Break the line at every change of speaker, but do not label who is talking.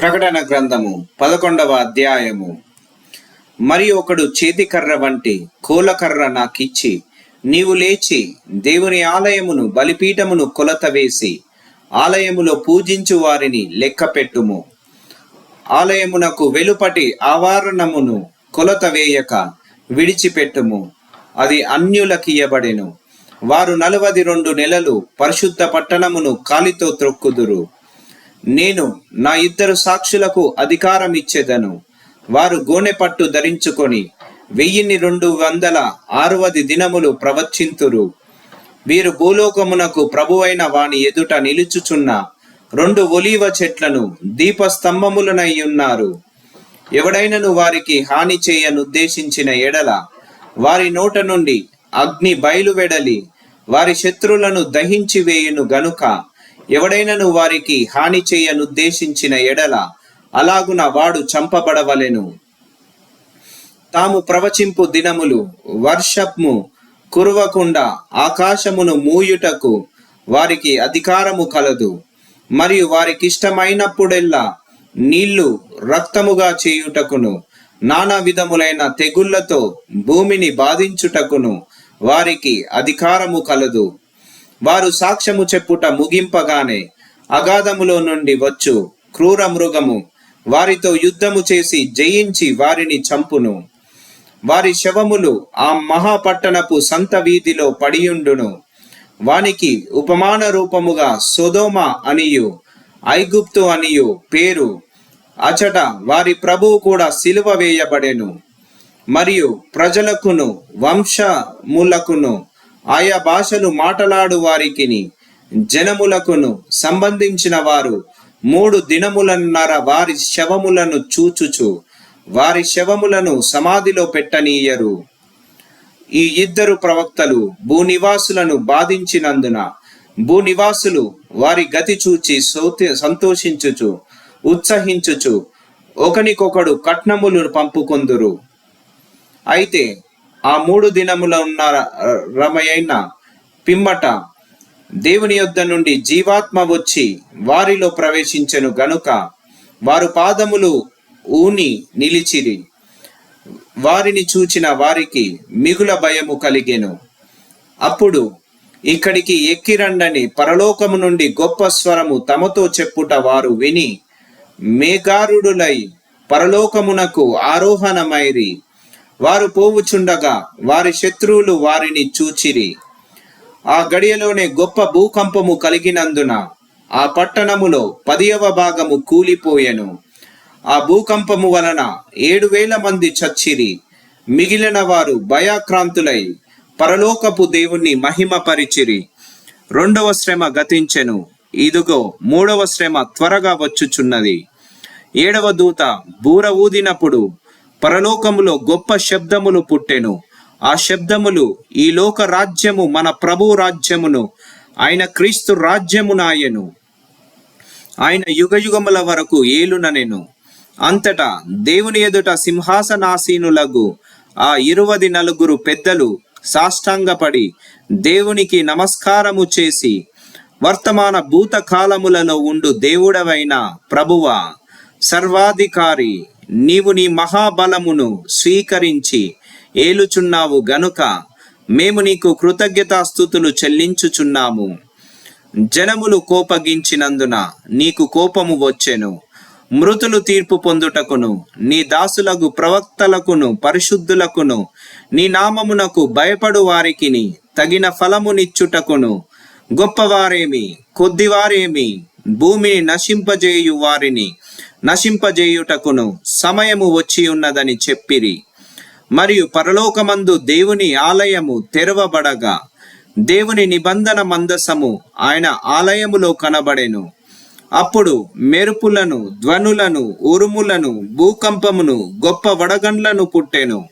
ప్రకటన గ్రంథము పదకొండవ అధ్యాయము. మరి ఒకడు చేతికర్ర వంటి కోలకర్ర నాకిచ్చి నీవు లేచి దేవుని ఆలయమును బలిపీఠమును కొలత వేసి ఆలయములో పూజించు వారిని లెక్కపెట్టుము ఆలయమునకు వెలుపటి ఆవరణమును కొలత వేయక విడిచిపెట్టుము. అది అన్యులకియబడెను వారు నలవది రెండు నెలలు పరిశుద్ధ పట్టణమును కాలితో త్రొక్కుదురు. నేను నా ఇద్దరు సాక్షులకు అధికారం ఇచ్చేదను. వారు గోనె పట్టు ధరించుకొని వెయ్యిన్ని రెండు వందల ఆరువది దినములు ప్రవచింతురు. వీరు భూలోకమునకు ప్రభువైన వాని ఎదుట నిలుచుచున్న రెండు ఒలీవ చెట్లను దీపస్తంభములనై ఉన్నారు. ఎవడైనను వారికి హాని చేయనుద్దేశించిన ఎడల వారి నోట నుండి అగ్ని బయలువెడలి వారి శత్రులను దహించి వేయును గనుక ఎవడైనను వారికి హాని చేయనుద్దేశించిన ఎడల అలాగున వాడు చంపబడవలెను. తాము ప్రవచింపు దినములు వర్షము కురవకుండా ఆకాశమును మూయుటకు వారికి అధికారము కలదు. మరియు వారికిష్టమైనప్పుడెల్లా నీళ్ళు రక్తముగా చేయుటకును నానా విధములైన తెగుళ్ళతో భూమిని బాధించుటకును వారికి అధికారము కలదు. వారు సాక్ష్యము చెప్పుట ముగింపగానే అగాధములో నుండి వచ్చు క్రూర మృగము. వారితో యుద్ధము చేసి జయించి వారిని చంపును. వారి శవములు ఆ మహాపట్టణపు సంత వీధిలో పడియుండును. వానికి ఉపమాన రూపముగా సొదోమ అనియు ఐగుప్తు అనియు పేరు. అచట వారి ప్రభువు కూడా సిలువ వేయబడెను. మరియు ప్రజలకును వంశములకును ఆయా భాషలు మాటలాడు వారికిని జనములకును సంబంధించిన వారు మూడు దినములన్నర వారి శవములను చూచుచు వారి శవములను సమాధిలో పెట్టనీయరు. ఈ ఇద్దరు ప్రవక్తలు భూనివాసులను బాధించినందున భూనివాసులు వారి గతి చూచి సంతోషించుచు ఉత్సహించుచు ఒకనికొకడు కట్నములు పంపుకొందురు. అయితే ఆ మూడు దినముల ఉన్న రమయైన పిమ్మట దేవుని యొద్ద నుండి జీవాత్మ వచ్చి వారిలో ప్రవేశించెను గనుక వారు పాదములు ఊని నిలిచిరి. వారిని చూచిన వారికి మిగుల భయము కలిగెను. అప్పుడు ఇక్కడికి ఎక్కిరండని పరలోకము నుండి గొప్ప స్వరము తమతో చెప్పుట వారు విని మేఘారుడులై పరలోకమునకు ఆరోహణమైరి. వారు పోవుచుండగా వారి శత్రువులు వారిని చూచిరి. ఆ గడియలోనే గొప్ప భూకంపము కలిగినందున ఆ పట్టణములో పదియవ భాగము కూలిపోయెను. ఆ భూకంపము వలన ఏడు వేల మంది చచ్చిరి. మిగిలిన వారు భయాక్రాంతులై పరలోకపు దేవుణ్ణి మహిమపరిచిరి. రెండవ శ్రమ గతించెను. ఇదిగో మూడవ శ్రమ త్వరగా వచ్చుచున్నది. ఏడవ దూత బూర ఊదినప్పుడు పరలోకములో గొప్ప శబ్దములు పుట్టెను. ఆ శబ్దములు ఈ లోక రాజ్యము మన ప్రభు రాజ్యమును ఆయన క్రీస్తు రాజ్యమునాయను. ఆయన యుగయుగముల వరకు ఏలుననెను. అంతటా దేవుని ఎదుట సింహాసనాసీనులగు ఆ ఇరువది నలుగురు పెద్దలు సాష్టాంగపడి దేవునికి నమస్కారము చేసి వర్తమాన భూతకాలములలో ఉండు దేవుడవైన ప్రభువ సర్వాధికారి నీవు నీ మహాబలమును స్వీకరించి ఏలుచున్నావు గనుక మేము నీకు కృతజ్ఞతాస్థుతులు చెల్లించుచున్నాము. జనములు కోపగించినందున నీకు కోపము వచ్చెను. మృతులు తీర్పు పొందుటకును నీ దాసులకు ప్రవక్తలకును పరిశుద్ధులకును నీ నామమునకు భయపడు వారికిని తగిన ఫలమునిచ్చుటకును. గొప్పవారేమి కొద్దివారేమి భూమిని నశింపజేయు వారిని నశింపజేయుటకును సమయము వచ్చి ఉన్నదని చెప్పిరి. మరియు పరలోకమందు దేవుని ఆలయము తెరవబడగా దేవుని నిబంధన మందసము ఆయన ఆలయములో కనబడెను. అప్పుడు మెరుపులను ధ్వనులను ఉరుములను భూకంపమును గొప్ప వడగండ్లను పుట్టెను.